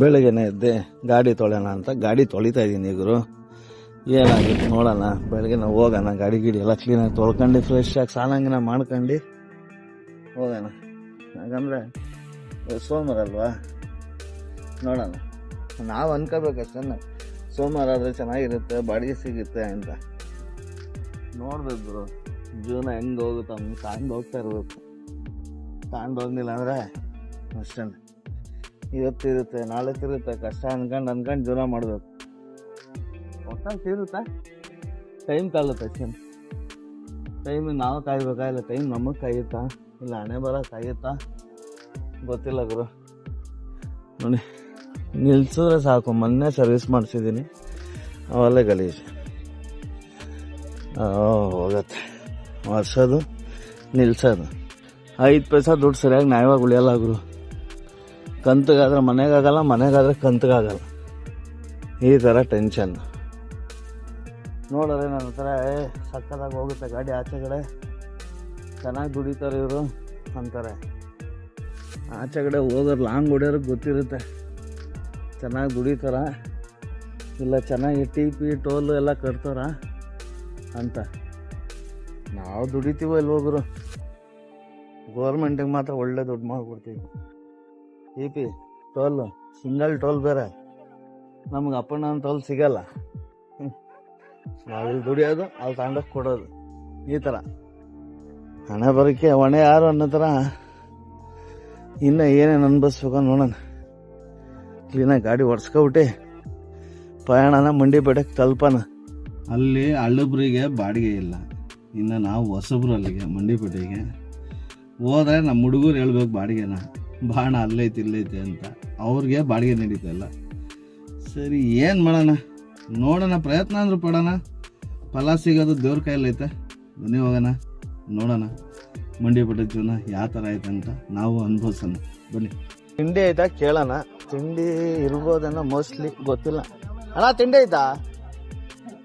ಬೆಳಗ್ಗೆನೆ ಎದ್ದೆ, ಗಾಡಿ ತೊಳೆಯೋಣ ಅಂತ. ಗಾಡಿ ತೊಳಿತಾ ಇದ್ದೀನಿ ಇಗರು ಏನಾಗುತ್ತೆ ನೋಡೋಣ. ಬೆಳಗ್ಗೆ ನಾವು ಹೋಗೋಣ. ಗಾಡಿ ಗಿಡಿ ಎಲ್ಲ ಕ್ಲೀನಾಗಿ ತೊಳ್ಕೊಂಡು ಫ್ರೆಶ್ ಆಗಿ ಸ್ನಾನಂಗಿನ ಮಾಡ್ಕೊಂಡು ಹೋಗೋಣ. ಯಾಕಂದರೆ ಸೋಮವಾರ ಅಲ್ವಾ? ನೋಡೋಣ. ನಾವು ಅನ್ಕೋಬೇಕಷ್ಟೇ ಸೋಮವಾರ ಆದರೆ ಚೆನ್ನಾಗಿರುತ್ತೆ, ಬಾಡಿಗೆ ಸಿಗುತ್ತೆ ಅಂತ. ನೋಡ್ಬೇಕು ಜೀವನ ಹೆಂಗೆ ಹೋಗುತ್ತೆ ಅವ್ನು ತಾಂಡು ಹೋಗ್ತಾ ಇರಬೇಕು. ತಾಂಡು ಹೋಗ್ಲಿಲ್ಲ ಅಂದರೆ ಅಷ್ಟೇ ಇವತ್ತಿರುತ್ತೆ ನಾಳೆ ಇರುತ್ತೆ ಕಷ್ಟ ಅನ್ಕೊಂಡು ಅನ್ಕೊಂಡು ಜೀವನ ಮಾಡಬೇಕು. ಒಟ್ಟಾಗಿ ತಿರುತ್ತಾ ಟೈಮ್ ಕಾಲುತ್ತೆ ಅಷ್ಟೇ ಟೈಮ್ ನಾವು ಕಾಯ್ಬೇಕಾ ಇಲ್ಲ ಟೈಮ್ ನಮಗೆ ಕಾಯುತ್ತಾ? ಇಲ್ಲ, ಹಣೆ ಬರ ಕಾಯುತ್ತಾ? ಗೊತ್ತಿಲ್ಲ ಗುರು. ನೋಡಿ, ನಿಲ್ಸಿದ್ರೆ ಸಾಕು, ಮೊನ್ನೆ ಸರ್ವಿಸ್ ಮಾಡಿಸಿದ್ದೀನಿ. ಅವೆಲ್ಲ ಗಲೀಜು. ಹೋಗತ್ತೆ. ವರ್ಷದು ನಿಲ್ಸೋದು. ಐದು ಪೈಸಾ ದುಡ್ಡು ಸರಿಯಾಗಿ ನ್ಯಾಯವಾಗಿ ಉಳಿಯಲ್ಲ ಗುರು. ಕಂತಗಾದ್ರೆ ಮನೆಗಾಗಲ್ಲ, ಮನೆಗಾದ್ರೆ ಕಂತಗಾಗಲ್ಲ. ಈ ಥರ ಟೆನ್ಷನ್ ನೋಡಿದ್ರೆ ನನ್ನ ಹತ್ರ, ಏ, ಸಕ್ಕತ್ತಾಗಿ ಹೋಗುತ್ತೆ ಗಾಡಿ ಆಚೆ ಕಡೆ. ಚೆನ್ನಾಗಿ ದುಡಿತಾರೆ ಇವರು ಅಂತಾರೆ. ಆಚೆ ಕಡೆ ಹೋಗೋರು ಲಾಂಗ್ ಹೊಡಿಯೋರಿಗೆ ಗೊತ್ತಿರುತ್ತೆ. ಚೆನ್ನಾಗಿ ದುಡಿತಾರ. ಇಲ್ಲ ಚೆನ್ನಾಗಿ ಟಿ ಪಿ ಟೋಲು ಎಲ್ಲ ಕಟ್ತಾರ ಅಂತ. ನಾವು ದುಡಿತೀವೋ ಇಲ್ಲಿ ಗುರು? ಗೌರ್ಮೆಂಟಿಗೆ ಮಾತ್ರ ಒಳ್ಳೆ ದುಡ್ಡು ಮಾಡಿಕೊಡ್ತೀವಿ T P toll single toll ಬೇರೆ. ನಮ್ಗೆ ಅಪ್ಪಣ್ಣ ಅಂತ ಟೋಲ್ ಸಿಗಲ್ಲ. ನಾವಿಲ್ಲಿ ದುಡಿಯೋದು ಅಲ್ಲಿ ತಗೊಂಡೋಗಿ ಕೊಡೋದು. ಈ ಥರ ಹಣ ಬರೋಕ್ಕೆ ಒಣ ಯಾರು ಅನ್ನೋ ಥರ ಇನ್ನು ಏನೇನು ಅನ್ಭವಿಸ್ಬೇಕು ನೋಡೋಣ. ಕ್ಲೀನಾಗಿ ಗಾಡಿ ಒಡ್ಸ್ಕೊಬಿಟ್ಟು ಪ್ರಯಾಣನ ಮಂಡಿ ಬೆಟ್ಟಕ್ಕೆ ತಲುಪನ. ಅಲ್ಲಿ ಹಳ್ಳಬ್ರಿಗೆ ಬಾಡಿಗೆ ಇಲ್ಲ. ಇನ್ನು ನಾವು ಹೊಸಬ್ರು ಅಲ್ಲಿಗೆ ಮಂಡಿಪೇಟೆಗೆ ಹೋದ್ರೆ ನಮ್ಮ ಹುಡುಗರು ಹೇಳ್ಬೇಕು ಬಾಡಿಗೆನ. ಬಾಣ ಅಲ್ಲೈತಿ ಇಲ್ಲೈತಿ ಅಂತ ಅವ್ರಿಗೆ ಬಾಡಿಗೆ ನಡೀತಲ್ಲ ಸರಿ ಏನು ಮಾಡೋಣ? ನೋಡೋಣ ಪ್ರಯತ್ನ ಅಂದರೂ ಪಡೋಣ. ಫಲ ಸಿಗೋದು ದೇವ್ರ ಕೈಯಲ್ಲೈತೆ ಬನ್ನಿ ಹೋಗೋಣ ನೋಡೋಣ. ಮಂಡಿಪೇಟೆ ಜೀವನ ಯಾವ ಥರ ಐತೆ ಅಂತ ನಾವು ಅನುಭವಿಸೋಣ. ಬನ್ನಿ. ತಿಂಡಿ ಆಯ್ತಾ ಕೇಳೋಣ. ತಿಂಡಿ ಇರ್ಬೋದನ್ನ ಮೋಸ್ಟ್ಲಿ ಗೊತ್ತಿಲ್ಲ. ಅಣ್ಣ ತಿಂಡಿ ಆಯ್ತಾ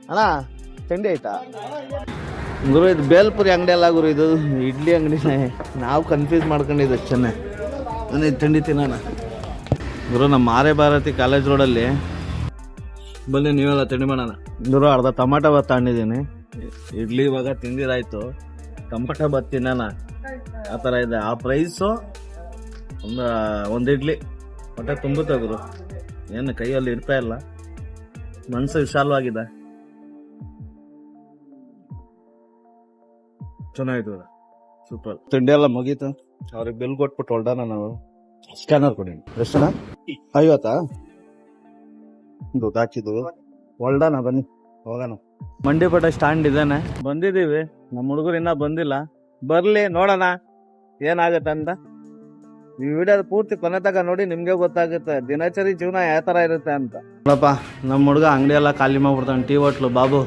ಅಣ್ಣ ತಿಂಡಿ ಆಯ್ತಾ ಗುರು ಇದು ಬೇಲ್ಪುರಿ ಅಂಗಡಿ ಅಲ್ಲ ಗುರು ಇದು ಇಡ್ಲಿ ಅಂಗಡಿನೇ. ನಾವು ಕನ್ಫ್ಯೂಸ್ ಮಾಡ್ಕೊಂಡಿದ್ದು ಅಷ್ಟೇ ನಾನು ಇದು ತಿಂಡಿ ತಿನ್ನೋಣ. ಗುರು, ನಮ್ಮ ಮಾರೆ ಭಾರತಿ ಕಾಲೇಜ್ ರೋಡಲ್ಲಿ ಬನ್ನಿ, ನೀವೆಲ್ಲ ತಿಂಡಿ ಮಾಡೋಣ. ಗುರು, ಅರ್ಧ ಟಮಾಟ ಬತ್ ತಗೊಂಡಿದ್ದೀನಿ. ಇಡ್ಲಿ ಇವಾಗ ತಿಂದಿರಾಯ್ತು ಟಮಾಟ ಬತ್ ತಿನ್ನೋಣ. ಆ ಥರ ಇದೆ. ಆ ಪ್ರೈಸು ಒಂದು ಒಂದು ಇಡ್ಲಿ. ಹೊಟ್ಟೆ ತುಂಬುತ್ತೆ ಗುರು. ಏನು ಕೈಯಲ್ಲಿ ಇರ್ತಾ ಇಲ್ಲ. ಮನಸ್ಸು ವಿಶಾಲವಾಗಿದೆ. ಚೆನ್ನಾಗಿತ್ತು ಸೂಪರ್ ತಿಂಡಿ ಎಲ್ಲ ಮುಗೀತು? ಅವ್ರಿಗೆ ಬಿಲ್ ಕೊಟ್ಬಿಟ್ಟು ಹೊಲ್ಡಾನ ನಾವು ಸ್ಕ್ಯಾನರ್ ಕೊಡಿ. ಎಷ್ಟನ ಐವತ್ತಾ? ದುಡ್ಡು ಹಾಕಿದ್ದು ಹೊಲ್ಡಾನ ಬನ್ನಿ. ಹೋಗೋಣ. ಪಟ್ಟ ಸ್ಟ್ಯಾಂಡ್ ಇದಾನೆ. ಬಂದಿದ್ದೀವಿ. ನಮ್ಮ ಹುಡುಗರು ಇನ್ನ ಬಂದಿಲ್ಲ. ಬರ್ಲಿ ನೋಡೋಣ. ಏನಾಗತ್ತೆ ಅಂತ. ಈ ವಿಡಿಯೋ ಪೂರ್ತಿ ಕೊನೆ ತಗ ನೋಡಿ ನಿಮ್ಗೆ ಗೊತ್ತಾಗುತ್ತೆ. ದಿನಚರಿ ಜೀವನ ಯಾವ ತರ ಇರುತ್ತೆ ಅಂತ. ನೋಡಪ್ಪ ನಮ್ಮ ಹುಡುಗ ಅಂಗಡಿ ಎಲ್ಲ ಖಾಲಿ ಮಾಡ್ಬಿಡ್ತಾನೆ. Tea hotel Babu.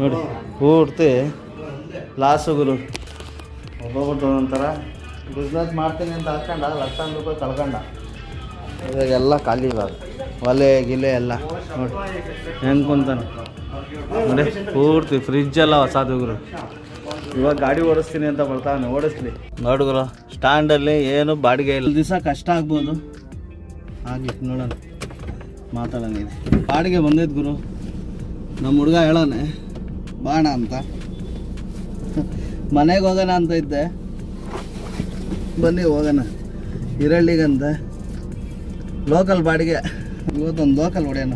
ನೋಡಿ ಪೂರ್ತಿ ಲಾಸು ಗುರು. ಒಬ್ಬೊಬ್ಬಟ್ಟು ಒಂಥರ ಬಿಸ್ನೆಸ್ ಮಾಡ್ತೀನಿ ಅಂತ ಹಾಕೊಂಡ ಲಕ್ಷಾಂತರ ರೂಪಾಯಿ ಕಳ್ಕೊಂಡ. ಇವಾಗೆಲ್ಲ ಖಾಲಿ ಇವಾಗ ಒಲೆ ಗಿಲೆ ಎಲ್ಲ. ನೋಡಿ. ಹೆಂಗೆ ಕುಂತಾನೆ? ನೋಡಿ ಪೂರ್ತಿ ಫ್ರಿಜ್ ಎಲ್ಲ ಹೊಸದು ಗುರು ಇವಾಗ ಗಾಡಿ ಓಡಿಸ್ತೀನಿ ಅಂತ ಬರ್ತಾನೆ ಓಡಿಸ್ಲಿ. ನೋಡುಗುರು ಸ್ಟ್ಯಾಂಡಲ್ಲಿ ಏನು ಬಾಡಿಗೆ ಇಲ್ಲ. ದಿವಸ ಕಷ್ಟ ಆಗ್ಬೋದು. ಆಗಲಿ ನೋಡೋಣ. ಮಾತಾಡೋಣ ಇದೆ. ಬಾಡಿಗೆ ಬಂದಿದ್ದು ಗುರು. ನಮ್ಮ ಹುಡುಗ ಹೇಳೋಣ ಬಾಣ ಅಂತ. ಮನೆಗೆ ಹೋಗೋಣ ಅಂತ ಇದ್ದೆ. ಬನ್ನಿ ಹೋಗೋಣ. ಈರಳ್ಳಿಗಂತ ಲೋಕಲ್ ಬಾಡಿಗೆ. ಇವತ್ತೊಂದು ಲೋಕಲ್ ಹೊಡೆಯೋಣ.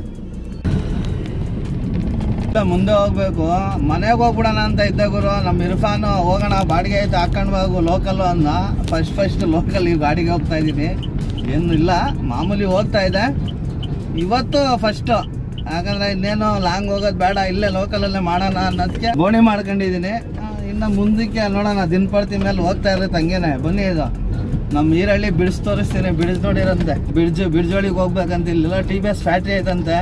ಮುಂದೆ ಹೋಗ್ಬೇಕು. ಮನೆಗೆ ಹೋಗ್ಬಿಡೋಣ ಅಂತ ಇದ್ದ ಗುರು. ನಮ್ಮ ಇರ್ಫಾನು ಹೋಗೋಣ, ಬಾಡಿಗೆ ಐತೆ, ಹಾಕೊಂಡು ಹೋಗು ಲೋಕಲ್ಲು ಅಂದ ಫಸ್ಟ್ ಫಸ್ಟ್ ಲೋಕಲ್ ಈ ಗಾಡಿಗೆ ಹೋಗ್ತಾ ಇದ್ದೀನಿ ಏನು ಇಲ್ಲ, ಮಾಮೂಲಿ ಹೋಗ್ತಾ ಇದೆ. ಇವತ್ತು ಫಸ್ಟು ಯಾಕಂದ್ರೆ ಇನ್ನೇನು ಲಾಂಗ್ ಹೋಗೋದು ಬೇಡ, ಇಲ್ಲೇ ಲೋಕಲಲ್ಲೇ ಮಾಡೋಣ ಅನ್ನೋದಕ್ಕೆ ಗೋಣಿ ಮಾಡ್ಕೊಂಡಿದ್ದೀನಿ ಆ, ಇನ್ನು ಮುಂದಕ್ಕೆ ನೋಡೋಣ ದಿನಪಡ್ತಿ ಮೇಲೆ ಹೋಗ್ತಾ ಇರುತ್ತೆ ಹಂಗೇನೆ. ಬನ್ನಿ ಇದು ನಮ್ಮ ಈರಳ್ಳಿ ಬಿಡ್ಸ್ ತೋರಿಸ್ತೀನಿ ಬಿಡ್ಸ್ ನೋಡಿರಂತೆ. ಬಿಡ್ಜ್ ಬಿಡ್ಜೋಳಿಗೆ ಹೋಗ್ಬೇಕಂತ ಇಲ್ಲ. ಟಿ ಬಿ ಎಸ್ ಫ್ಯಾಕ್ಟ್ರಿ ಐತಂತೆ.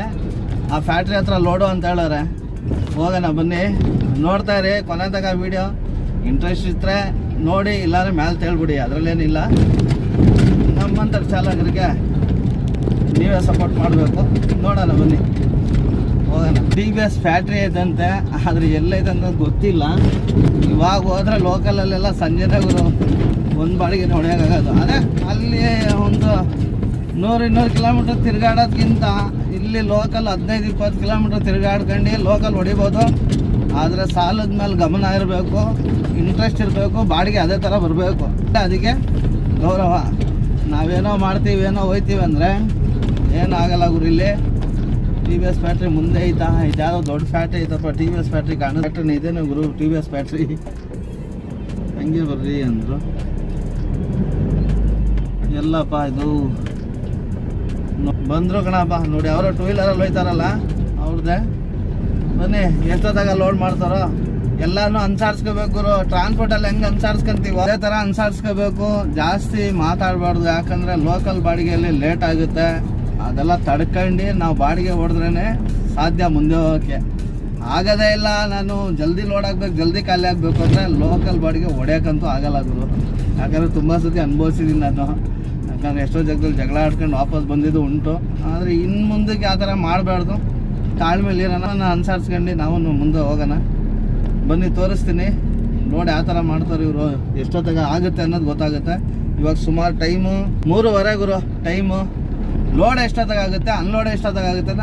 ಆ ಫ್ಯಾಕ್ಟ್ರಿ ಹತ್ರ ಲೋಡು ಅಂತ ಹೇಳೋರೆ ಹೋಗೋಣ ಬನ್ನಿ. ನೋಡ್ತಾ ಇರಿ ಕೊನೆ ತಗ ವೀಡಿಯೋ ಇಂಟ್ರೆಸ್ಟ್ ಇದ್ರೆ ನೋಡಿ ಇಲ್ಲಾದ್ರೆ ಮ್ಯಾಲೆ ತೇಳ್ಬಿಡಿ. ಅದರಲ್ಲೇನಿಲ್ಲ. ನಮ್ಮಂಥ ಚಾಲಕರಿಗೆ ನೀವೇ ಸಪೋರ್ಟ್ ಮಾಡಬೇಕು. ನೋಡೋಣ ಬನ್ನಿ. ಟಿ ಬಿ ಎಸ್ ಫ್ಯಾಕ್ಟ್ರಿ ಐತಂತೆ, ಆದ್ರೆ ಎಲ್ಲೈತೆ ಅಂತ ಗೊತ್ತಿಲ್ಲ. ಇವಾಗ ಹೋದ್ರೆ ಲೋಕಲಲ್ಲೆಲ್ಲ ಸಂಜೆದಾಗ ಒಂದು ಬಾಡಿಗೆ ಹೊಡೆಯೋಕ್ಕಾಗೋದು ಅದೇ ಅಲ್ಲಿ ಒಂದು ನೂರು ಇನ್ನೂರು ಕಿಲೋಮೀಟರ್ ತಿರುಗಾಡೋದ್ಕಿಂತ ಇಲ್ಲಿ ಲೋಕಲ್ ಹದಿನೈದು ಇಪ್ಪತ್ತು ಕಿಲೋಮೀಟರ್ ತಿರುಗಾಡ್ಕೊಂಡು ಲೋಕಲ್ ಹೊಡಿಬೋದು. ಆದರೆ ಸಾಲದ ಮೇಲೆ ಗಮನ ಇರಬೇಕು ಇಂಟ್ರೆಸ್ಟ್ ಇರಬೇಕು, ಬಾಡಿಗೆ ಅದೇ ಥರ ಬರಬೇಕು. ಅದಕ್ಕೆ ಗೌರವ, ನಾವೇನೋ ಮಾಡ್ತೀವಿ, ಏನೋ ಹೋಯ್ತೀವಿ ಅಂದರೆ ಏನಾಗಲ್ಲ ಇಲ್ಲಿ. ಟಿ ವಿ ಎಸ್ ಫ್ಯಾಕ್ಟ್ರಿ ಮುಂದೆ ಐತಾ? ಇದ್ಯಾವುದೋ ದೊಡ್ಡ ಫ್ಯಾಕ್ಟ್ರಿ ಐತಪ್ಪ ಟಿ ವಿ ಎಸ್ ಫ್ಯಾಕ್ಟ್ರಿ ಕಾಣೋ. ಫ್ಯಾಕ್ಟ್ರಿ ಇದೇನು ಗುರು ಟಿ ವಿ ಎಸ್ ಫ್ಯಾಕ್ಟ್ರಿ ಹಂಗೆ ಬರ್ರಿ ಅಂದರು. ಎಲ್ಲಪ್ಪ, ಇದು ಬಂದರು ಕಣಪ್ಪ, ನೋಡಿ, ಅವರ ಟೂ ವೀಲರಲ್ಲಿ ಹೋಯ್ತಾರಲ್ಲ ಅವ್ರದ್ದೇ ಬನ್ನಿ, ಎಷ್ಟೊತ್ತಾಗ ಲೋಡ್ ಮಾಡ್ತಾರೋ? ಎಲ್ಲಾನು ಅನ್ಸಾರ್ಸ್ಕೋಬೇಕು ಟ್ರಾನ್ಸ್ಪೋರ್ಟಲ್ಲಿ ಹೆಂಗೆ ಅನ್ಸಾರ್ಸ್ಕೊಂತೀವಿ? ಅದೇ ಥರ ಅನ್ಸಾರ್ಸ್ಕೋಬೇಕು. ಜಾಸ್ತಿ ಮಾತಾಡಬಾರ್ದು, ಯಾಕಂದರೆ ಲೋಕಲ್ ಬಾಡಿಗೆಯಲ್ಲಿ ಲೇಟ್ ಆಗುತ್ತೆ. ಅದೆಲ್ಲ ತಡ್ಕೊಂಡು ನಾವು ಬಾಡಿಗೆ ಹೊಡೆದ್ರೇ ಸಾಧ್ಯ ಮುಂದೆ ಹೋಗೋಕ್ಕೆ ಆಗದೇ ಇಲ್ಲ, ನಾನು ಜಲ್ದಿ ಲೋಡ್ ಆಗ್ಬೇಕು, ಜಲ್ದಿ ಖಾಲಿ ಆಗಬೇಕು ಅಂದರೆ ಲೋಕಲ್ ಬಾಡಿಗೆ ಹೊಡೆಯೋಕ್ಕಂತೂ ಆಗಲ್ಲ ಗುರು. ಯಾಕಂದರೆ ತುಂಬ ಸತಿ ಅನುಭವಿಸಿದ್ದೀನಿ ನಾನು. ಯಾಕಂದರೆ ಎಷ್ಟೋ ಜಗದಲ್ಲಿ ಜಗಳ ಆಡ್ಕೊಂಡು ವಾಪಸ್ ಬಂದಿದ್ದು ಉಂಟು. ಆದರೆ ಇನ್ನು ಮುಂದಕ್ಕೆ ಆ ಥರ ಮಾಡಬಾರ್ದು. ತಾಳ್ಮೇಲೆ ನಾನು ಅನುಸರಿಸ್ಕೊಂಡು ನಾವು ಮುಂದೆ ಹೋಗೋಣ. ಬನ್ನಿ, ತೋರಿಸ್ತೀನಿ. ನೋಡಿ ಆ ಥರ ಮಾಡ್ತಾರೆ ಇವರು. ಎಷ್ಟೊತ್ತಾಗ ಆಗುತ್ತೆ ಅನ್ನೋದು ಗೊತ್ತಾಗುತ್ತೆ. ಇವಾಗ ಸುಮಾರು ಟೈಮು ಮೂರುವರೆ ಗುರು ಟೈಮು ಲೋಡ್ ಎಷ್ಟೊತ್ತಾಗುತ್ತೆ ಅನ್ಲೋಡ್ ಎಷ್ಟೊತ್ತಾಗುತ್ತೆ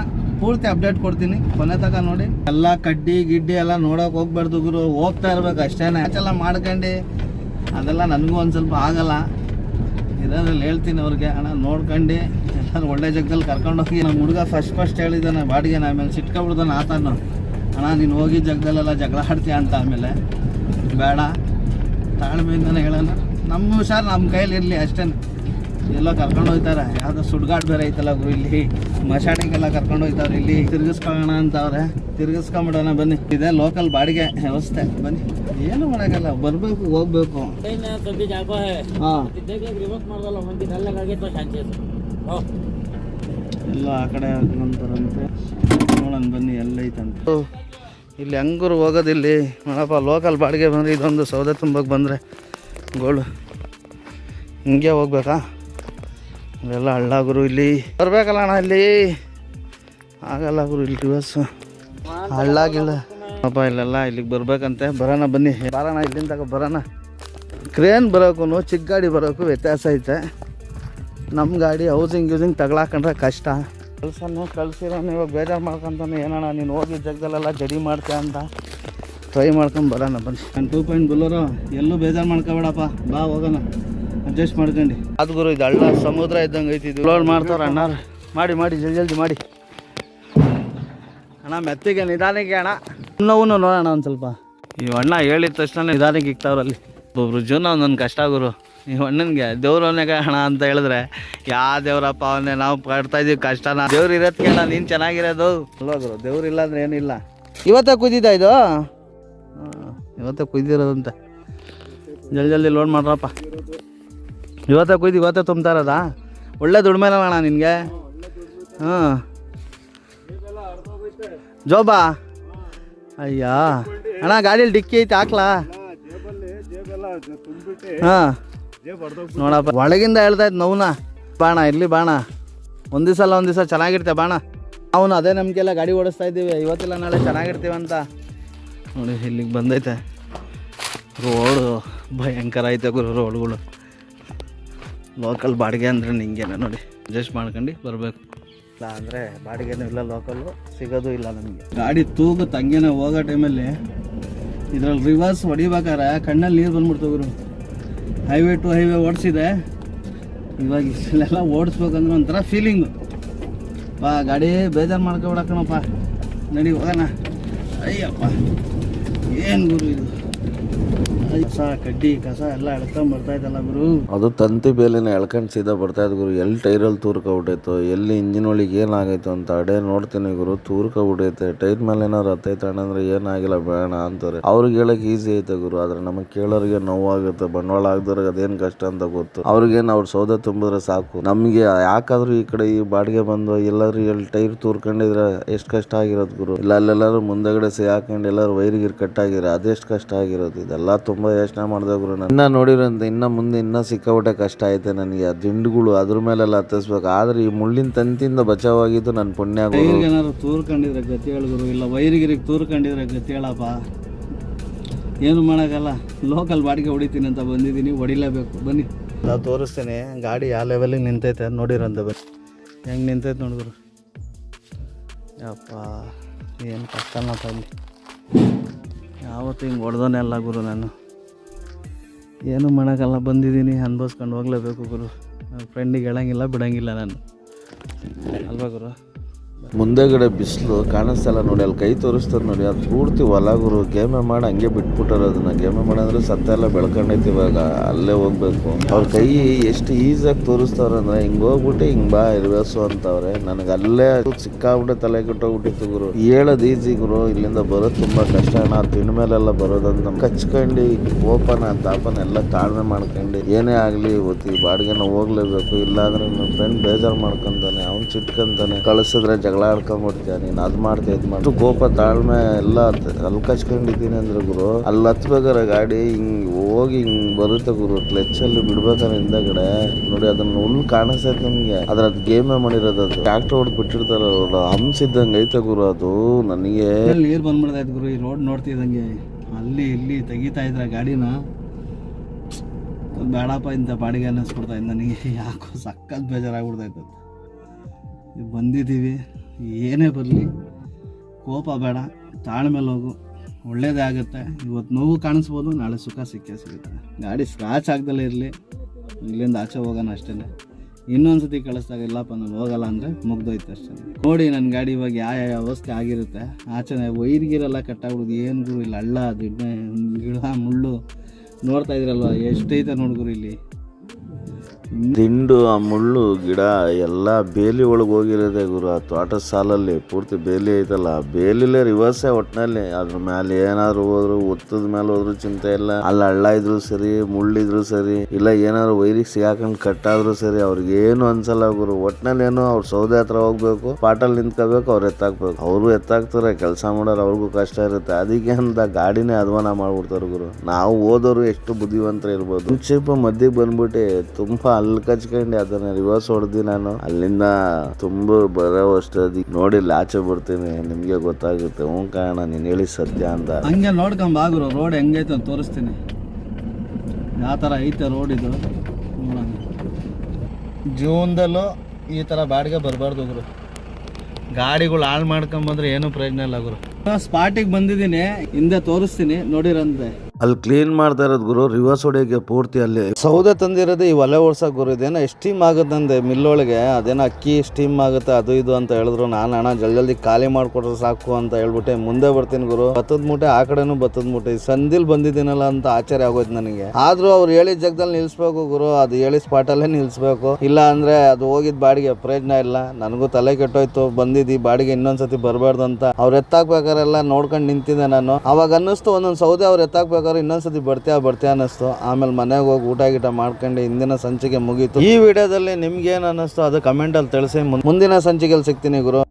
ಪೂರ್ತಿ ಅಪ್ಡೇಟ್ ಕೊಡ್ತೀನಿ. ಕೊನೆ ತಕ ನೋಡಿ. ಎಲ್ಲ ಕಡ್ಡಿ, ಗಿಡ್ಡಿ ಎಲ್ಲ ನೋಡೋಕೆ ಹೋಗ್ಬಾರ್ದು ಗುರು. ಹೋಗ್ತಾ ಇರ್ಬೇಕು ಅಷ್ಟೇನೆ. ಆಚೆಲ್ಲ ಮಾಡ್ಕೊಂಡು. ಅದೆಲ್ಲ ನನಗೂ ಒಂದು ಸ್ವಲ್ಪ ಆಗಲ್ಲ. ಇದರಲ್ಲಿ ಹೇಳ್ತೀನಿ ಅವ್ರಿಗೆ. ಅಣ್ಣ, ನೋಡ್ಕೊಂಡು. ಎಲ್ಲರೂ ಒಳ್ಳೆ ಜಾಗದಲ್ಲಿ ಕರ್ಕೊಂಡೋಗಿ ನಮ್ಮ ಹುಡುಗ ಫಸ್ಟ್ ಫಸ್ಟ್ ಹೇಳಿದ್ದಾನೆ ಬಾಡಿಗೆ ಆಮೇಲೆ ಸಿಟ್ಕೊಬಿಡ್ದಾನೆ ಆತನು. ಅಣ್ಣ, ನೀನು ಹೋಗಿ ಜಾಗದಲ್ಲೆಲ್ಲ ಜಗಳ ಆಡ್ತೀಯ ಅಂತ ಆಮೇಲೆ. ಬೇಡ. ತಾಳ್ಮೆಯಿಂದನೇ ಹೇಳೋಣ. ನಮ್ಮ ಹುಷಾರು ನಮ್ಮ ಕೈಯಲ್ಲಿ ಇರಲಿ ಅಷ್ಟೇ ಎಲ್ಲ ಕರ್ಕೊಂಡು ಹೋಗ್ತಾರೆ. ಯಾವುದೋ ಸುಡ್ಗಾಡ್ ಬೇರೆ ಐತಲ್ಲ ಗುರು ಇಲ್ಲಿ. ಮಶಾಣಿಗೆಲ್ಲ ಕರ್ಕೊಂಡು ಹೋಗ್ತಾವ್ರೆ ಇಲ್ಲಿ. ತಿರ್ಗಿಸ್ಕೊಳ್ಳೋಣ ಅಂತವ್ರೆ. ತಿರ್ಗಿಸ್ಕೊಂಬಿಡೋಣ ಬನ್ನಿ. ಇದೆ ಲೋಕಲ್ ಬಾಡಿಗೆ ವ್ಯವಸ್ಥೆ. ಬನ್ನಿ. ಏನು ಮಾಡೋಕ್ಕಲ್ಲ ಬರಬೇಕು ಹೋಗ್ಬೇಕು. ಎಲ್ಲ ಆ ಕಡೆ ನಂತರಂತೆ ನೋಡೋಣ ಬನ್ನಿ ಎಲ್ಲ ಇಲ್ಲಿ ಹೆಂಗರು ಹೋಗೋದಿಲ್ಲಿ ನೋಡಪ್ಪ ಲೋಕಲ್ ಬಾಡಿಗೆ ಬಂದರೆ ಇದೊಂದು ಸೌದೆ ತುಂಬಕ್ಕೆ ಬಂದರೆ ಗೋಲ್ಡ್ ಹಿಂಗೆ ಹೋಗ್ಬೇಕಾ? ಇವೆಲ್ಲ ಹಳ್ಳ ಗುರು ಇಲ್ಲಿ. ಬರ್ಬೇಕಲ್ಲ ಅಣ್ಣ ಇಲ್ಲಿ. ಆಗಲ್ಲ ಗುರು ಇಲ್ಲಿ ರಿವರ್ಸ್ ಹಳ್ಳಾಗಿಲ್ಲ. ಪಾಪ ಇಲ್ಲೆಲ್ಲ ಇಲ್ಲಿಗೆ ಬರ್ಬೇಕಂತೆ. ಬರೋಣ ಬನ್ನಿ. ಬರೋಣ ಇಲ್ಲಿಂದ ಬರೋಣ. ಕ್ರೇನ್ ಬರೋಕ್ಕೂ ಚಿಕ್ಕ ಗಾಡಿ ಬರೋಕು ವ್ಯತ್ಯಾಸ ಐತೆ. ನಮ್ಮ ಗಾಡಿ ಹೌಸಿಂಗ್ ಯೂಸಿಂಗ್ ತಗೊಳಕಂಡ್ರೆ ಕಷ್ಟ. ಕೆಲಸನೂ ಕಳ್ಸಿರೋನು ಇವಾಗ ಬೇಜಾರು ಮಾಡ್ಕೊಂತಾನೆ. ಏನಣ್ಣ, ನೀನು ಹೋಗಿ ಜಗದಲ್ಲೆಲ್ಲ ಜಡಿ ಮಾಡ್ತೀಯ ಅಂತ. ಟ್ರೈ ಮಾಡ್ಕೊಂಡು ಬರೋಣ ಬನ್ನಿ. ನಾನು ಟೂ ಪಾಯಿಂಟ್ ಬಲ್ಲೋರು ಎಲ್ಲೂ ಬೇಜಾರು ಮಾಡ್ಕೊಬೇಡಪ್ಪ. ಬಾ, ಹೋಗೋಣ. ಅಡ್ಜಸ್ಟ್ ಮಾಡ್ಕೊಂಡು. ಅದು ಗುರು ಇದು ಹಳ್ಳ ಸಮುದ್ರ ಇದ್ದಂಗೆ ಐತಿ ಇದು. ಲೋಡ್ ಮಾಡ್ತಾರ ಅಣ್ಣ ಮಾಡಿ ಮಾಡಿ ಜಲ್ದಿ ಜಲ್ದಿ ಮಾಡಿ. ಅಣ್ಣ ಮೆತ್ತಿಗೆ ನಿಧಾನಕ್ಕೆ ಅಣ್ಣ. ನೋವು ನೋಡೋಣ ಒಂದು ಸ್ವಲ್ಪ. ಈ ಅಣ್ಣ ಹೇಳಿದ ತಕ್ಷಣ ನಿಧಾನಕ್ಕೆ ಇಕ್ತಾವ್ರಲ್ಲಿ ಒಬ್ಬೊಬ್ರು ಜೀವನ ಒಂದೊಂದು ಕಷ್ಟ ಗುರು. ಈ ಅಣ್ಣನಿಗೆ ದೇವ್ರವನಿಗೆ ಅಣ್ಣ ಅಂತ ಹೇಳಿದ್ರೆ ಯಾ ದೇವ್ರಪ್ಪ ಅವನೇ ನಾವು ಪಡ್ತಾ ಇದೀವಿ ಕಷ್ಟನ ದೇವ್ರು ಇರೋದಕ್ಕೆ ಅಣ್ಣ ನೀನು ಚೆನ್ನಾಗಿರೋದು. ಅಲ್ವಾ ಗುರು ದೇವ್ರು ಇಲ್ಲ ಅಂದ್ರೆ ಏನಿಲ್ಲ. ಇವತ್ತೇ ಕುದಿದ ಇದು? ಇವತ್ತೇ ಕುದ್ದಿರೋದಂತೆ ಜಲ್ದಿ ಜಲ್ದಿ ಲೋಡ್ ಮಾಡ್ರಪ್ಪ. ಇವತ್ತೇ ಕುಯ್ದು ಇವತ್ತೇ ತುಂಬ್ತಾ ಒಳ್ಳೆ ದುಡ್ಮೇಲೆ ಅಣ್ಣ ನಿನಗೆ? ಹಾಂ. ಜೋಬಾ? ಅಯ್ಯ. ಅಣ್ಣ, ಗಾಡೀಲಿ ಡಿಕ್ಕಿ ಐತೆ, ಹಾಕ್ಲಾ? ಹಾಂ. ನೋಡಪ್ಪ. ಒಳಗಿಂದ ಹೇಳ್ತಾ ಇತ್ತು ನೋವುನ. ಬಾಣ, ಇರಲಿ ಬಾಣ. ಒಂದು ದಿವಸ ಅಲ್ಲ, ಒಂದು ದಿವಸ ಚೆನ್ನಾಗಿರ್ತೆ ಬಾಣ. ಅವನು ಅದೇ ನಮಗೆಲ್ಲ ಗಾಡಿ ಓಡಿಸ್ತಾ ಇದ್ದೀವಿ. ಇವತ್ತಿಲ್ಲ, ನಾಳೆ ಚೆನ್ನಾಗಿರ್ತೀವಿ ಅಂತ. ನೋಡಿ, ಇಲ್ಲಿಗೆ ಬಂದೈತೆ. ರೋಡು ಭಯಂಕರ ಐತೆ ಗುರು, ರೋಡ್ಗಳು. ಲೋಕಲ್ ಬಾಡಿಗೆ ಅಂದ್ರೆ ನಿಂಗೇನೆ ನೋಡಿ. ಅಡ್ಜಸ್ಟ್ ಮಾಡ್ಕೊಂಡು ಬರಬೇಕು. ಇಲ್ಲ ಅಂದರೆ ಬಾಡಿಗೆನೂ ಇಲ್ಲ ಲೋಕಲ್ಲು ಸಿಗೋದು ಇಲ್ಲ ನಮಗೆ. ಗಾಡಿ ತೂಗು ತಂಗೇನ ಹೋಗೋ ಟೈಮಲ್ಲಿ ಇದ್ರಲ್ಲಿ ರಿವರ್ಸ್ ಹೊಡಿಬೇಕಾರೆ ಕಣ್ಣಲ್ಲಿ ನೀರು ಬಂದ್ಬಿಡ್ತವ್ರು ಗುರು. ಹೈವೇ ಟು ಹೈವೇ ಓಡಿಸಿದೆ. ಇವಾಗ ಇಷ್ಟೆಲ್ಲ ಓಡಿಸ್ಬೇಕಂದ್ರೆ ಒಂಥರ ಫೀಲಿಂಗು ಬಾ ಗಾಡಿ ಬೇಜಾರು ಮಾಡ್ಕೊಬಿಡಕ್ಕಣಪ್ಪ ನಡಿ ಹೋಗೋಣ. ಅಯ್ಯಪ್ಪ. ಏನು ಗುರು ಇದು? ಅದು ತಂತಿ ಬೇಲಿನ ಎಳ್ಕೊಂಡು ಸೀದಾ ಬರ್ತಾ ಇದ್ ಗುರು. ಎಲ್ಲಿ ಟೈರಲ್ಲಿ ತೂರ್ಕೊಬಿಟ್ಟೈತೋ, ಎಲ್ಲಿ ಇಂಜಿನ್ ಒಳಗೆ ಏನಾಗೈತೋ ಅಂತ ಅಡೇ ನೋಡ್ತೀನಿ ಗುರು. ತೂರ್ಕೊಬಿಟ್ಟೈತೆ. ಟೈರ್ ಮೇಲೆ ಏನಾರು ಹತ್ತೈತೆ ಅಣ್ಣಂದ್ರೆ ಏನಾಗಿಲ್ಲ ಬೇಡ ಅಂತಾರೆ. ಅವ್ರಿಗೆ ಹೇಳಕ್ ಈಸಿ ಐತೆ ಗುರು, ಆದ್ರೆ ನಮಗೆ ಕೇಳೋರಿಗೆ ನೋವಾಗುತ್ತೆ. ಬಂಡವಾಳ ಆಗ್ದವ್ರಿಗೆ ಅದೇನ್ ಕಷ್ಟ ಅಂತ ಗೊತ್ತು. ಅವ್ರಿಗೇನು ಅವ್ರ ಸೌದೆ ತುಂಬಿದ್ರೆ ಸಾಕು. ನಮಗೆ ಯಾಕಾದ್ರೂ ಈ ಕಡೆ ಈ ಬಾಡಿಗೆ ಬಂದು ಎಲ್ಲರೂ ಎಲ್ಲಿ ಟೈರ್ ತೂರ್ಕೊಂಡಿದ್ರೆ ಎಷ್ಟು ಕಷ್ಟ ಆಗಿರೋದು ಗುರು. ಇಲ್ಲ, ಅಲ್ಲೆಲ್ಲರೂ ಮುಂದೆಗಡೆ ಸೇ ಹಾಕೊಂಡು ಎಲ್ಲರೂ ವೈರ್ ಕಟ್ ಕಟ್ಟಾಗಿರೋ ಅದೆಷ್ಟು ಕಷ್ಟ ಆಗಿರೋದು. ಇದೆಲ್ಲ ತುಂಬಾ ಯೋಚನೆ ಮಾಡಿದೆ ಗುರು ನಾನು. ಇನ್ನ ನೋಡಿರಂತೆ ಇನ್ನ ಮುಂದೆ ಇನ್ನ ಸಿಕ್ಕಾಪಟ್ಟೆ ಕಷ್ಟ ಐತೆ ನನಗೆ. ಆ ದಿಂಡುಗಳು ಅದ್ರ ಮೇಲೆಲ್ಲ ಹತ್ತಿಸ್ಬೇಕು. ಆದ್ರೆ ಈ ಮುಳ್ಳಿನ ತಂತಿಯಿಂದ ಬಚಾವಾಗಿದ್ದು ನನ್ನ ಪುಣ್ಯ ಗುರು. ಏನಾದ್ರು ತೂರ್ಕೊಂಡಿದ್ರೆ ಗತಿ ಗುರು. ಇಲ್ಲ ವೈರಿಗಿರಿಗೆ ತೂರ್ಕೊಂಡಿದ್ರೆ ಗತಿ ಹೇಳಪ್ಪ. ಏನು ಮಾಡೋಕ್ಕಲ್ಲ. ಲೋಕಲ್ ಬಾಡಿಗೆ ಹೊಡಿತೀನಿ ಅಂತ ಬಂದಿದ್ದೀನಿ. ಹೊಡಿಲೇಬೇಕು. ಬನ್ನಿ. ನಾವು ತೋರಿಸ್ತೀನಿ. ಗಾಡಿ ಯಾವ ಲೆವೆಲಿಗೆ ನಿಂತೈತೆ ಅದು ನೋಡಿರಂತ ಬನ್ನಿ. ಹೆಂಗೆ ನಿಂತೈತೆ ನೋಡಿದ್ರು ಯಪ್ಪ ಏನು ಕಷ್ಟ ಮಾತಾಡಲಿ. ಯಾವತ್ತು ಹಿಂಗೆ ಹೊಡೆದೋನೆ ಅಲ್ಲ ಗುರು ನಾನು. ಏನು ಮಾಡೋಕ್ಕಲ್ಲ ಬಂದಿದ್ದೀನಿ ಅನ್ಭವಿಸ್ಕೊಂಡು ಹೋಗ್ಲೇಬೇಕು ಗುರು. ನನ್ನ ಫ್ರೆಂಡಿಗೆ ಹೇಳಂಗಿಲ್ಲ ಬಿಡೋಂಗಿಲ್ಲ ನಾನು. ಅಲ್ವಾ ಗುರು? ಮುಂದೆಗಡೆ ಬಿಸಿಲು ಕಾಣಿಸ್ತಲ್ಲ ನೋಡಿ, ಅಲ್ಲಿ ಕೈ ತೋರಿಸ್ತಾರೆ ನೋಡಿ, ಅದು ಪೂರ್ತಿ ಹೊಲ ಗುರು ಗೇಮೆ ಮಾಡಿ ಹಂಗೆ ಬಿಟ್ಬಿಟ್ಟಾರ ಅದನ್ನ. ಗೇಮೆ ಮಾಡಂದ್ರೆ ಸತ್ತ ಎಲ್ಲ ಬೆಳ್ಕೊಂಡೈತಿ ಇವಾಗ, ಅಲ್ಲೇ ಹೋಗ್ಬೇಕು. ಅವ್ರ ಕೈ ಎಷ್ಟು ಈಸಿಯಾಗಿ ತೋರಿಸ್ತಾವ್ರೆ ಅಂದ್ರೆ, ಹಿಂಗ್ ಹೋಗ್ಬಿಟ್ಟು ಹಿಂಗ್ ಬಾ ಇರ್ವೇಸು ಅಂತವ್ರೆ. ನನಗೆ ಅಲ್ಲೇ ಸಿಕ್ಕಾಬಿಟ್ಟೆ ತಲೆ ಕೆಟ್ಟೋಗ್ಬಿಟ್ಟಿತ್ತು ಗುರು. ಹೇಳೋದು ಈಸಿ ಗುರು, ಇಲ್ಲಿಂದ ಬರೋದು ತುಂಬಾ ಕಷ್ಟ ಅಣ್ಣ. ತಿಂಡ ಮೇಲೆಲ್ಲ ಬರೋದಂತ ಕಚ್ಕೊಂಡು ಓಪನ್ ತಾಪನ ಎಲ್ಲ ತಾಳ್ಮೆ ಮಾಡ್ಕೊಂಡು ಏನೇ ಆಗ್ಲಿ ಈ ಬಾಡಿಗೆನ ಹೋಗ್ಲೇಬೇಕು. ಇಲ್ಲಾಂದ್ರೆ ನನ್ನ ಫ್ರೆಂಡ್ ಬೇಜಾರು ಮಾಡ್ಕೊಂತಾನೆ, ಅವ್ನು ಚಿಟ್ಕೊಂತಾನೆ. ಕಳಿಸಿದ್ರೆ ಜಗಳ ಆಡ್ಕೊಂಡ್ಬಿಡ್ತೀಯ ನೀನು? ಅದ್ ಮಾಡ್ತಾ ಇದ್ ಮಾಡ್ತು ಕೋಪ ತಾಳ್ಮೆ ಎಲ್ಲ ಅಲ್ಲಿ ಕಚ್ಕೊಂಡಿದ್ದೀನಿ ಅಂದ್ರೆ ಗುರು, ಅಲ್ಲಿ ಹತ್ಬೇಕಾರೆ ಗಾಡಿ ಹಿಂಗ್ ಹೋಗಿ ಹಿಂಗ್ ಬರುತ್ತೆ ಗುರು ಕ್ಲಚ್ ಅಲ್ಲಿ ಇಂದ ಹಿಂದಗಡೆ. ನೋಡಿ, ಅದನ್ನ ಹುಲ್ ಕಾಣಿಸ್ತೈತೆ ನಮ್ಗೆ. ಅದ್ರ ಅದು ಗೇಮೇ ಮಾಡಿರೋದು ಅದು. ಟ್ರಾಕ್ಟರ್ ಹೊಡೆದು ಬಿಟ್ಟಿರ್ತಾರ ಅವ್ರು ಹಂಸಿದ್ದಂಗೆ ಐತೆ ಗುರು ಅದು, ನನಗೆ. ನೀರು ಬಂದ್ಬಿಡ್ತೈತೆ ಗುರು, ಈ ರೋಡ್ ನೋಡ್ತಿದ್ದಂಗೆ ಅಲ್ಲಿ, ಇಲ್ಲಿ ತೆಗಿತಾ ಇದ್ರ ಗಾಡಿನ. ಬೇಡಪ್ಪ, ಇಂಥ ಬಾಡಿಗೆ ಅನ್ನಿಸ್ಬಿಡ್ತಾ ನನಗೆ. ಯಾಕೋ ಸಕ್ಕತ್ ಬೇಜಾರಾಗ್ಬಿಡ್ತೈತೆ ಬಂದಿದ್ದೀವಿ. ಏನೇ ಬರಲಿ, ಕೋಪ ಬೇಡ ತಾಳ್ಮೇಲೆ ಹೋಗು. ಒಳ್ಳೇದೇ ಆಗುತ್ತೆ. ಇವತ್ತು ನೋವು ಕಾಣಿಸ್ಬೋದು, ನಾಳೆ ಸುಖ, ಸಿಕ್ಕೇ ಸಿಗುತ್ತೆ. ಗಾಡಿ ಸ್ಕ್ರಾಚ್ ಆಗ್ದಲೇ ಇರಲಿ. ಇಲ್ಲಿಂದ ಆಚೆ ಹೋಗೋಣ ಅಷ್ಟೇ. ಇನ್ನೊಂದು ಸತಿ ಕಳಿಸ್ದಾಗ, ಇಲ್ಲಪ್ಪ, ನಾನು ಹೋಗಲ್ಲ ಅಂದರೆ ಮುಗ್ದೋಯ್ತು ಅಷ್ಟೇ. ನೋಡಿ ನನ್ನ ಗಾಡಿ ಇವಾಗ ಯಾವ ಯಾವ ಅವಸ್ಥೆ ಆಗಿರುತ್ತೆ. ಆಚೆನೆ ವೈರ್ ಗೀರೆಲ್ಲ ಕಟ್ಟಾಗ್ಬಿಡುದು ಏನು ಗುರು ಇಲ್ಲ ಹಳ್ಳ ಗಿಡ, ಮುಳ್ಳು. ನೋಡ್ತಾ ಇದ್ರಲ್ವ? ಎಷ್ಟೈತೆ ನೋಡ್ಗುರು ಇಲ್ಲಿ. ದಿಂಡು ಆ ಮುಳ್ಳು, ಗಿಡ ಎಲ್ಲ ಬೇಲಿ ಒಳಗೆ ಹೋಗಿರೋದೆ ಗುರು. ಆ ತೋಟದ ಸಾಲಲ್ಲಿ ಪೂರ್ತಿ ಬೇಲಿ ಐತಲ್ಲ ಬೇಲಿಲೇ ರಿವರ್ಸೇ ಒಟ್ಟಿನಲ್ಲಿ ಅದ್ರ ಮೇಲೆ ಏನಾದ್ರು ಹೋದ್ರು, ಒತ್ತದ ಮೇಲೆ ಹೋದ್ರು ಚಿಂತೆ ಇಲ್ಲ. ಅಲ್ಲಿ ಹಳ್ಳ ಇದ್ರು ಸರಿ ಮುಳ್ಳಿದ್ರು ಸರಿ, ಇಲ್ಲ ಏನಾದ್ರು ವೈರಿಗೆ ಸಿಗಾಕೊಂಡು ಕಟ್ಟಾದ್ರು ಸರಿ, ಅವ್ರಿಗೆ ಏನು ಅನ್ಸಲ್ಲ ಗುರು. ಒಟ್ನಲ್ಲಿ ಏನು, ಅವ್ರ ಸೌದೆ ಹತ್ರ ಹೋಗ್ಬೇಕು, ಪಾಟಲ್ ನಿಂತ್ಕೋಬೇಕು, ಅವ್ರು ಎತ್ತಾಕ್ಬೇಕು. ಅವರು ಎತ್ತಾಕ್ತಾರೆ, ಕೆಲಸ ಮಾಡೋರು ಅವ್ರಿಗೂ ಕಷ್ಟ ಇರುತ್ತೆ. ಅದಕ್ಕೆ ಅಂತ ಗಾಡಿನೇ ಅಧ್ವಾನ ಮಾಡ್ಬಿಡ್ತಾರೆ ಗುರು. ನಾವು ಓದೋರು ಎಷ್ಟು ಬುದ್ಧಿವಂತರ ಇರ್ಬೋದು. ಚೀಪ ಮಧ್ಯಕ್ಕೆ ಬಂದ್ಬಿಟ್ಟು, ತುಂಬಾ ಅಲ್ಲಿ ಕಚ್ಕೊಂಡು ಅದನ್ನ ರಿವರ್ಸ್ ಹೊಡೆದಿ ನಾನು. ಅಲ್ಲಿಂದ ತುಂಬ ಬರೋ ಅಷ್ಟು ನೋಡಿ ಲಾಚೆ ಆಚೆ ಬರ್ತೀನಿ, ನಿಮ್ಗೆ ಗೊತ್ತಾಗುತ್ತೆ. ಹ್ಞೂ ಕಾರಣ ನೀನು ಹೇಳಿ ಸತ್ಯ ಅಂತ. ಹಂಗೆ ನೋಡ್ಕೊಂಡ್ ಬಾಗ್ರು ರೋಡ್ ಹೆಂಗೈತೆ ಅಂತ ತೋರಿಸ್ತೀನಿ. ಯಾವ ಥರ ಐತೆ ರೋಡ್ ಇದು, ನೋಡೋಣ. ಜೀವನದಲ್ಲೂ ಈ ಥರ ಬಾಡಿಗೆ ಬರಬಾರ್ದು ಗುರು. ಗಾಡಿಗಳು ಹಾಳು ಮಾಡ್ಕೊಂಬಂದ್ರೆ ಏನು ಪ್ರಯೋಜನ ಇಲ್ಲ ಗುರು. ಸ್ಪಾಟಿಗೆ ಬಂದಿದ್ದೀನಿ, ಹಿಂದೆ ತೋರಿಸ್ತೀನಿ, ನೋಡಿರಂತೆ. ಅಲ್ಲಿ ಕ್ಲೀನ್ ಮಾಡ್ತಾ ಇರೋದು ಗುರು ರಿವರ್ಸ್ ಹೊಡೆಯೋಕೆ ಪೂರ್ತಿ ಅಲ್ಲಿ. ಸೌದೆ ತಂದಿರೋದು ಈ ಒಲೆ ಓಡ್ಸಕ್ ಗುರು, ಇದೇನೋ ಸ್ಟೀಮ್ ಆಗುತ್ತಂದೆ ಮಿಲ್ಲೊಳಗೆ, ಅದೇನೋ ಅಕ್ಕಿ ಸ್ಟೀಮ್ ಆಗುತ್ತೆ, ಅದು ಇದು ಅಂತ ಹೇಳಿದ್ರು. ನಾನು ಹಣ ಜಲ್ದಿ ಖಾಲಿ ಮಾಡ್ಕೊಟ್ರೆ ಸಾಕು ಅಂತ ಹೇಳ್ಬಿಟ್ಟೆ ಮುಂದೆ ಬರ್ತೀನಿ ಗುರು. ಬತ್ತದ ಮೂಟೆ, ಆ ಕಡೆನೂ ಬತ್ತದ ಮೂಟೆ. ಸಂದಿಲ್ ಬಂದಿದ್ದೀನಲ್ಲ ಅಂತ ಆಶ್ಚರ್ಯ ಆಗೋಯ್ತು ನನಗೆ. ಆದ್ರೂ ಅವ್ರು ಹೇಳಿದ ಜಾಗದಲ್ಲಿ ನಿಲ್ಸ್ಬೇಕು ಗುರು, ಅದು ಹೇಳಿ ಸ್ಪಾಟಲ್ಲೇ ನಿಲ್ಸ್ಬೇಕು. ಇಲ್ಲ ಅಂದ್ರೆ ಅದು ಹೋಗಿದ್ ಬಾಡಿಗೆ, ಪ್ರಯೋಜನ ಇಲ್ಲ. ನನಗೂ ತಲೆ ಕೆಟ್ಟೋಯ್ತು, ಬಂದಿದ್ದು, ಬಾಡಿಗೆ ಇನ್ನೊಂದ್ಸತಿ ಬರಬಾರ್ದು ಅಂತ. ಅವ್ರು ಎತ್ತಾಕ್ಬೇಕಾರೆಲ್ಲ ನೋಡ್ಕೊಂಡು ನಿಂತಿದ್ದೆ ನಾನು. ಅವಾಗ ಅನ್ನಿಸ್ತು ಒಂದೊಂದು ಸೌದೆ ಅವ್ರು ಎತ್ತಾಕ್ಬೇಕಾದ್ರೆ ಇನ್ನೊಂದ್ಸತಿ ಬರ್ತೀಯಾ ಬರ್ತೀಯಾ ಅನ್ನಿಸ್ತು. ಆಮೇಲೆ ಮನೆಗೆ ಹೋಗಿ ಊಟ ಗೀಟ ಮಾಡ್ಕೊಂಡು ಹಿಂದಿನ ಸಂಚಿಕೆ ಮುಗೀತು. ಈ ವಿಡಿಯೋದಲ್ಲಿ ನಿಮ್ಗೆ ಏನು ಅನ್ನಿಸ್ತು ಅದು ಕಮೆಂಟಲ್ಲಿ ತಿಳಿಸಿ. ಮುಂದಿನ ಸಂಚಿಕೆಯಲ್ಲಿ ಸಿಗ್ತೀನಿ ಗುರು.